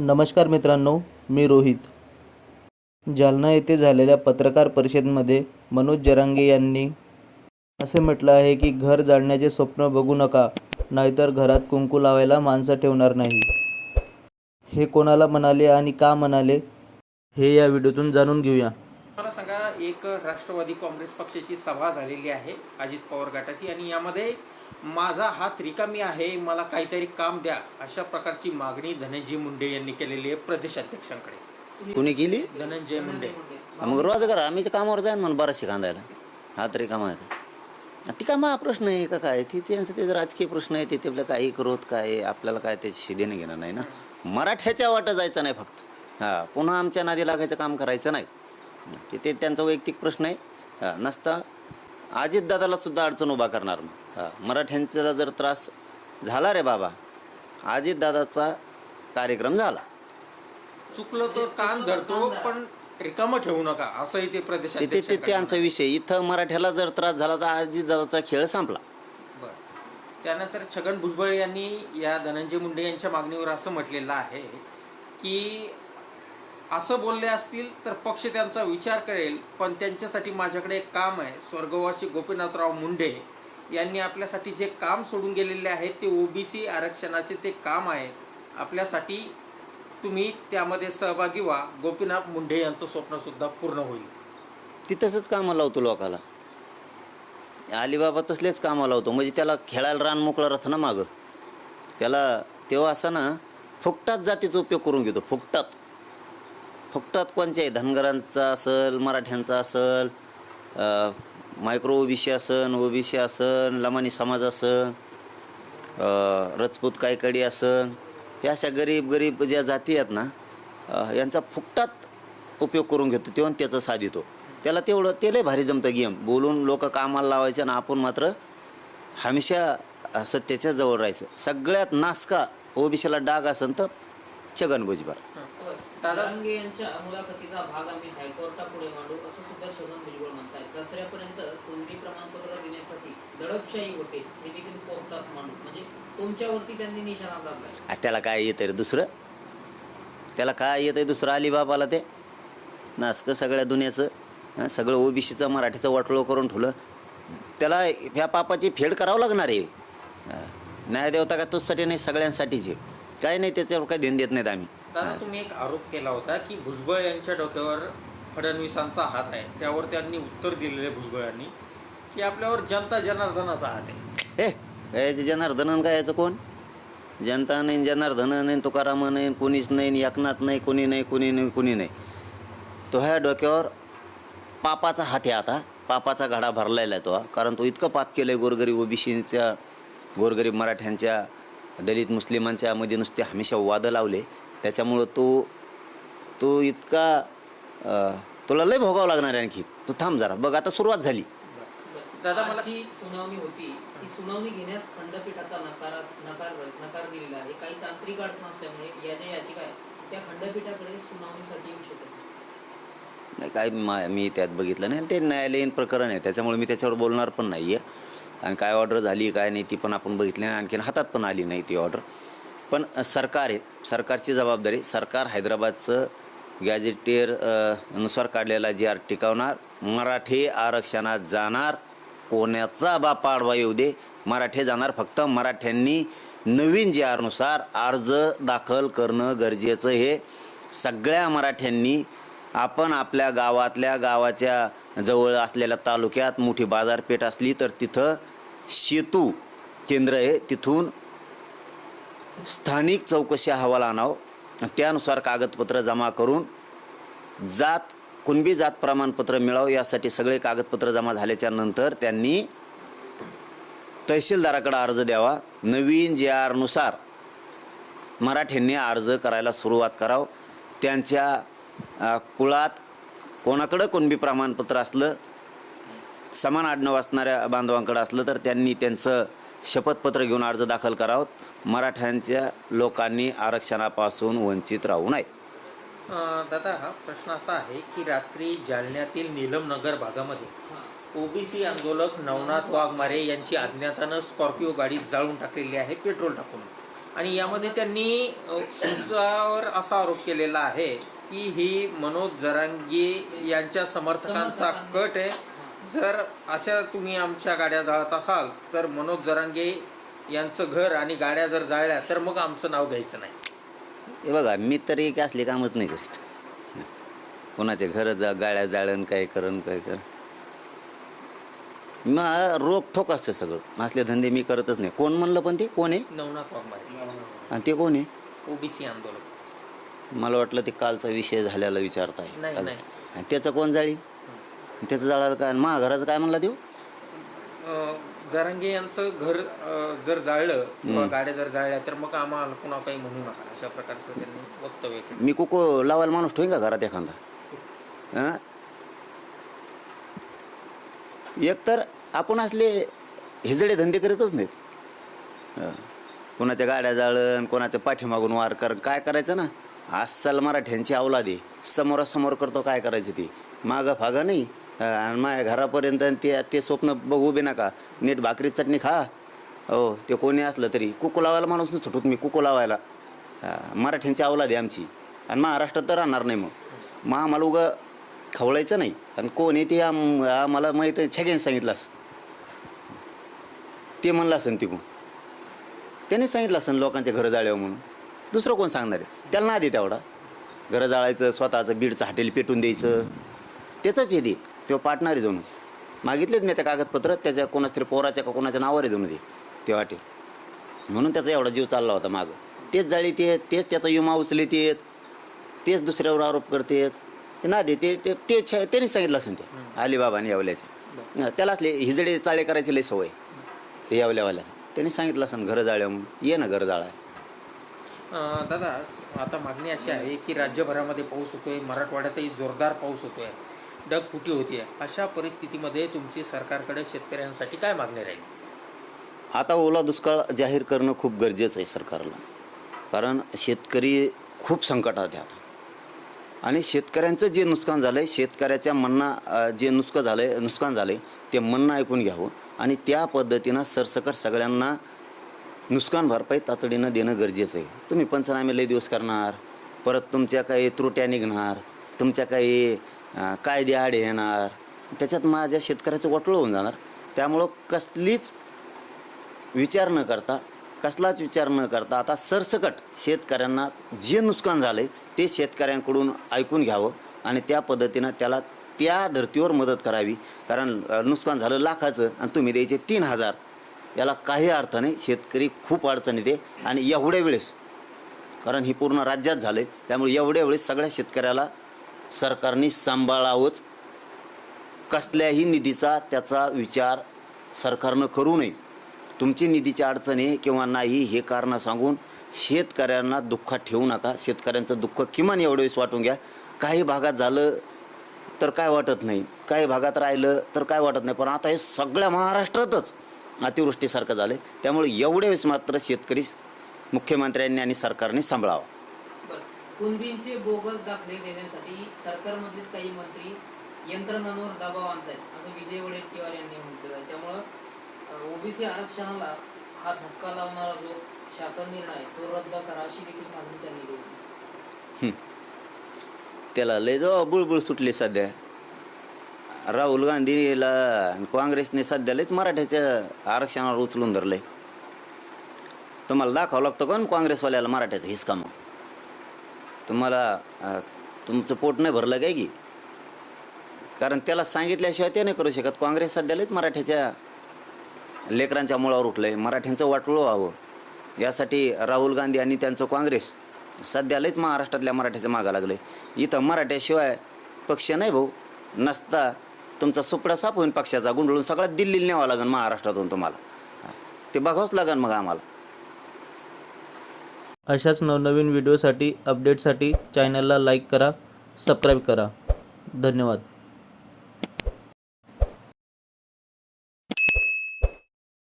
नमस्कार मित्रांनो मी रोहित. जालना येथे झालेल्या पत्रकार परिषदेमध्ये मनोज जरांगे यांनी असे म्हटलं आहे की घर जाळण्याचे स्वप्न बघू नका नाहीतर घरात कुंकू लावायला माणसं ठेवणार नाही. हे कोणाला म्हणाले आणि का म्हणाले हे या व्हिडिओतून जाणून घेऊया. मला सांगा एक राष्ट्रवादी काँग्रेस पक्षाची सभा झालेली आहे अजित पवार गटाची आणि यामध्ये माझा हात रिकामी आहे मला काहीतरी काम द्या अशा प्रकारची मागणी धनंजय मुंडे यांनी केलेली आहे प्रदेशाध्यक्षांकडे कुणी केली? धनंजय मुंडे. मग रोजगार आम्ही तर कामावर जाईन म्हणून बराचसे कांदायला. हा तरी कामा आहे ती कामा हा प्रश्न आहे का काय? ती त्यांचं ते राजकीय प्रश्न आहे ते आपलं काही करोत काय आपल्याला काय त्याची देणं घेणं नाही ना? मराठ्याच्या वाटं जायचं नाही फक्त. हां पुन्हा आमच्या नादी लागायचं काम करायचं नाही. ते त्यांचा वैयक्तिक प्रश्न आहे. नसता अजितदादाला सुद्धा अडचण उभा करणार मग. हां मराठ्यांचा जर त्रास झाला रे बाबा अजितदादाचा कार्यक्रम झाला. चुकलं तर कान धरतो पण रिकामं ठेवू नका असंही ते ते ते ते त्यांचा विषय. इथं मराठ्याला जर त्रास झाला तर अजितदादाचा खेळ संपला. त्यानंतर छगन भुजबळ यांनी या धनंजय मुंडे यांच्या मागणीवर असं म्हटलेलं आहे की असं बोलले असतील तर पक्ष त्यांचा विचार करेल पण त्यांच्यासाठी माझ्याकडे एक काम आहे. स्वर्गवासी गोपीनाथराव मुंडे यांनी आपल्यासाठी जे काम सोडून गेलेले आहे ते ओबीसी आरक्षणाचे ते काम आहे आपल्यासाठी तुम्ही त्यामध्ये सहभागी व्हा. गोपीनाथ मुंडे यांचं स्वप्नसुद्धा पूर्ण होईल. ती तसंच कामाला लावतो लोकाला. अलिबाबा तसलेच कामाला लावतो. म्हणजे त्याला खेळायला रान मोकळा राहतं ना मागं. त्याला तेव्हा असं ना फुकटात जातीचा उपयोग करून घेतो. फुकटात. फुकटात कोणचे आहे धनगरांचा असेल मराठ्यांचा असेल मायक्रो ओबीसी असन ओबीसी असन लमानी समाज असन रजपूत कायकडी असन ह्या अशा गरीब गरीब ज्या जाती आहेत ना यांचा फुकटात उपयोग करून घेतो तेव्हा त्याचा साधितो त्याला तेवढं ते लय भारी जमतं गेम. बोलून लोक कामाला लावायचे आणि आपण मात्र हमेशा सत्याच्या जवळ राहायचं. सगळ्यात नासका ओबीसीला डाग असन तर छगन भुजबळ. दादा. तरंगे यांच्या मुलाखतीचा भाग आम्ही हायकोर्टापुढे मांडू असं सुद्धा छगन भुजबळ म्हणतात दसऱ्यापर्यंत कुणबी प्रमाणपत्र देण्यासाठी दडपशाही होते हे देखील कोर्टात मांडू. म्हणजे तुमच्यावरती त्यांनी निशाणा आ, त्याला काय येतं रे दुसरं? त्याला काय येतं दुसरं अलिबाबाला ते? नासकं सगळ्या दुनियाचं सगळं ओबीसीचं मराठीचं वाटोळं करून ठेवलं त्याला ह्या पापाची फेड करावं लागणार आहे. हं, न्यायदेवता का तुझसाठी नाही सगळ्यांसाठीच आहे. काय नाही त्याच्यावर काही ध्यान देत नाहीत आम्ही. दादा तुम्ही एक आरोप केला होता की भुजबळ यांच्या डोक्यावर फडणवीसांचा हात आहे. त्यावर त्यांनी उत्तर दिलेले भुजबळांनी की आपल्यावर जनता जनार्दनाचा हात आहे. हे याचं जनार्दनन काय याचं कोण? जनता नाही जनार्दन नाही तुकाराम नाही कोणीच नाही एकनाथ नाही कोणी नाही कोणी नाही कोणी नाही तो ह्या डोक्यावर पापाचा हात आहे आता. पापाचा घडा भरलेला आहे तो. कारण तो इतकं पाप केलं आहे गोरगरीब ओबीसीच्या गोरगरीब मराठ्यांच्या दलित मुस्लिमांच्या मध्ये नुसते हमेशा वादं लावले. त्याच्यामुळं तो तो इतका अं, तुला लय भोगावं लागणार आहे आणखी. तू थांब जरा. बघ आता सुरुवात झाली. दादा मला जी सुनावणी होती. ती सुनावणी घेण्यास खंडपीठाचा नकार नकार नकार दिलेला आहे. काही तांत्रिक अडचण असल्यामुळे या ज्या याचिका आहेत त्या खंडपीठाकडे सुनावणीसाठी येऊ शकत नाही. नाही काय मा मी त्यात बघितलं नाही. ते न्यायालयीन प्रकरण आहे. त्याच्यामुळे मी त्याच्यावर बोलणार पण नाही आहे आणि काय ऑर्डर झाली काय नाही ती पण आपण बघितली नाही. आणखीन हातात पण आली नाही ती ऑर्डर. पण सरकार आहे सरकारची जबाबदारी सरकार हैदराबादचं गॅजेटेरनुसार काढलेला जी आर टिकवणार मराठी आरक्षणात जाणार कोण्याचा बाप पाडवा येऊ दे मराठे जाणार फक्त मराठ्यांनी नवीन जी आरनुसार अर्ज दाखल करणं गरजेचं हे सगळ्या मराठ्यांनी आपण आपल्या गावातल्या गावाच्या जवळ असलेल्या तालुक्यात मोठी बाजारपेठ असली तर तिथं सेतू केंद्र आहे तिथून स्थानिक चौकशी अहवाल आणावं. त्यानुसार कागदपत्र जमा करून जात कुणबी जात प्रमाणपत्र मिळावं यासाठी सगळे कागदपत्र जमा झाल्याच्यानंतर त्यांनी तहसीलदाराकडे अर्ज द्यावा. नवीन जे आरनुसार मराठ्यांनी अर्ज करायला सुरुवात करावं. त्यांच्या कुळात कोणाकडं कुणबी प्रमाणपत्र असलं समान आडनाव असणाऱ्या बांधवांकडं असलं तर त्यांनी त्यांचं शपथपत्र घेऊन अर्ज दाखल करावं. मराठ्यांच्या लोकांनी आरक्षणापासून वंचित राहू नये. दादा हा प्रश्न असा आहे की रात्री जालन्यातील नीलमनगर भागामध्ये. ओबीसी आंदोलक नवनाथ वाघमारे यांची अज्ञातानं स्कॉर्पिओ गाडी जाळून टाकलेली आहे पेट्रोल टाकून. आणि यामध्ये त्यांनी तुमच्यावर असा आरोप केलेला आहे की ही मनोज जरांगे यांच्या समर्थकांचा कट आहे. जर अशा तुम्ही आमच्या गाड्या जाळत असाल तर मनोज जरांगे यांचं घर आणि गाड्या जर जाळल्या तर मग आमचं नाव घ्यायचं नाही. हे बघा मी तरी काय असले कामच नाही करीत. कोणाचे घर जा गाड्या जाळण काय करण काय कर मग रोख ठोक असतं सगळं. असले धंदे मी करतच नाही. कोण म्हणलं पण ते? कोण आहे? नवनाथ वाघमारे. आणि ते कोण आहे? ओबीसी आंदोलक. मला वाटलं ते कालचा विषय झाल्याला विचारताय. नाही, नाही. आणि त्याचं कोण जाळी? त्याचं जाळायला काय? आणि महाघराचं काय म्हणला देऊ? अ, जरांगे यांचं घर अ, जर जाळलं किंवा गाड्या जर जाळल्या तर मग आम्हाला पुन्हा काही म्हणू नका. अशा प्रकारचं त्यांनी वक्तव्य केलं. मी कुको लावायला माणूस ठेवीन का घरात एखादा? हं? एकतर आपण असले हिजडे धंदे करतच नाहीत. हं. कोणाच्या गाड्या जाळण कोणाच्या पाठीमागून वार कर काय करायचं ना? अस्सल मराठ्यांची अवलाद समोरासमोर करतो काय करायचं ते? मागं फागं नाही. आणि माझ्या घरापर्यंत ते ते स्वप्न बघू बी नका. नीट भाकरी चटणी खा. हो ते कोणी असलं तरी. कुकू लावायला माणूस नाही सुटू तुम्ही कुकू लावायला. मराठ्यांची अवलाद आहे आमची. आणि महाराष्ट्रात तर राहणार नाही मग. मग आम्हाला उगं खवळायचं नाही. आणि कोण आहे ते आम आम्हाला माहीत आहे छगेन सांगितलं ते म्हणलं असेल तिकून त्याने सांगितलं असेल लोकांचे घरं जाळ्यावं म्हणून. दुसरं कोण सांगणार आहे? त्याला ना दे तेवढा. घरं जाळायचं स्वतःचं बीडचं हॉटेल पेटून द्यायचं. त्याचंच हे दे तेव्हा पाटणार आहे जणू मागितलेत मी त्या कागदपत्र त्याच्या कोणाच तरी पोराच्या का कोणाच्या नावावर आहे जणू दे ते हॉटेल म्हणून त्याचा एवढा जीव चालला होता मागं. तेच जाळी ते तेच त्याचा विमा उचलीत येत तेच दुसऱ्यावर आरोप करतेत ते ना दे ते ते ते त्यांनी सांगितलं असेल ते. अलिबाबाने यावल्याचे. त्याला असले हिजडे चाळे करायची लय सवय. ते यावल्यावाल्या. त्यांनी सांगितलं असेल घरं जाळ्या म्हणून. ये ना घरं जाळा दादा आता मागणी अशी आहे की राज्यभरामध्ये पाऊस होतोय मराठवाड्यातही जोरदार पाऊस होतोय. डगफुटी होती आहे. अशा परिस्थितीमध्ये तुमची सरकारकडे शेतकऱ्यांसाठी काय मागणी राहील? आता ओला दुष्काळ जाहीर करणं खूप गरजेचं आहे सरकारला. कारण शेतकरी खूप संकटात आहे आता. आणि शेतकऱ्यांचं जे नुकसान झालं आहे शेतकऱ्याच्या म्हणणं जे नुसकं झालं आहे नुकसान झालं आहे ते म्हणणं ऐकून घ्यावं. आणि त्या पद्धतीनं सरसकट सगळ्यांना नुकसान भरपाई तातडीनं देणं गरजेचं आहे. तुम्ही पंचनामे लय दिवस करणार. परत तुमच्या काही त्रुट्या निघणार. तुमच्या काही अं, कायदे आड येणार. त्याच्यात माझ्या शेतकऱ्याचं वाटोळं होऊन जाणार. त्यामुळं कसलीच विचार न करता कसलाच विचार न करता आता सरसकट शेतकऱ्यांना जे नुकसान झालं आहे ते शेतकऱ्यांकडून ऐकून घ्यावं आणि त्या पद्धतीनं त्याला त्या धर्तीवर मदत करावी. कारण अ, नुकसान झालं लाखाचं आणि तुम्ही द्यायचे तीन हजार. याला काही अर्थ नाही. शेतकरी खूप अडचणीत आहे आणि एवढ्या वेळेस कारण ही पूर्ण राज्यात झालं आहे त्यामुळे एवढ्या वेळेस सगळ्या शेतकऱ्याला सरकारने सांभाळावंच. कसल्याही निधीचा त्याचा विचार सरकारनं करू नये. तुमची निधीची अडचण आहे किंवा नाही हे कारणं सांगून शेतकऱ्यांना दुःखात ठेवू नका. शेतकऱ्यांचं दुःख किमान एवढं वेळेस वाटून घ्या. काही भागात झालं तर काय वाटत नाही. काही भागात राहिलं तर काय वाटत नाही. पण आता हे सगळ्या महाराष्ट्रातच अतिवृष्टीसारखं झालं आहे त्यामुळे एवढे वेळेस मात्र शेतकरी मुख्यमंत्र्यांनी आणि सरकारने सांभाळावा. कुणबींचे बोगस दाखले देण्यासाठी सरकारमधलेच काही मंत्री यंत्रणांवर दबाव आणतायत असं विजय वडेट्टीवार यांनी म्हटलेलं आहे. त्यामुळं ओबीसी आरक्षणाला हा धक्का लावणारा जो शासन निर्णय आहे, तो रद्द करा अशी देखील मागणी त्यांनी केली. त्याला लय जवळ बुळबुळ सुटली सध्या. राहुल गांधीला काँग्रेसने सध्या लयच मराठ्याच्या आरक्षणावर उचलून धरलंय. तुम्हाला दाखवावं लागतं कोण काँग्रेसवाल्याला मराठ्याचं हिसका मग तुम्हाला तुमचं पोट नाही भरलं काय की? कारण त्याला सांगितल्याशिवाय ते नाही करू शकत. काँग्रेस सध्यालाच मराठ्याच्या लेकरांच्या मुळावर उठलं आहे मराठ्यांचं वाटोळं व्हावं. यासाठी राहुल गांधी आणि त्यांचं काँग्रेस सध्यालाच महाराष्ट्रातल्या मराठ्याचं मागं लागलं आहे इथं मराठ्याशिवाय पक्ष नाही भाऊ. नसता तुमचा सुपडा साफ होईन पक्षाचा. गुंडळून सगळा दिल्लीला न्यावं लागेल महाराष्ट्रातून तुम्हाला. ते बघावंच लागेल मग आम्हाला. अशाच नवनवीन व्हिडिओसाठी अपडेटसाठी चॅनलला लाईक करा सबस्क्राईब करा. धन्यवाद.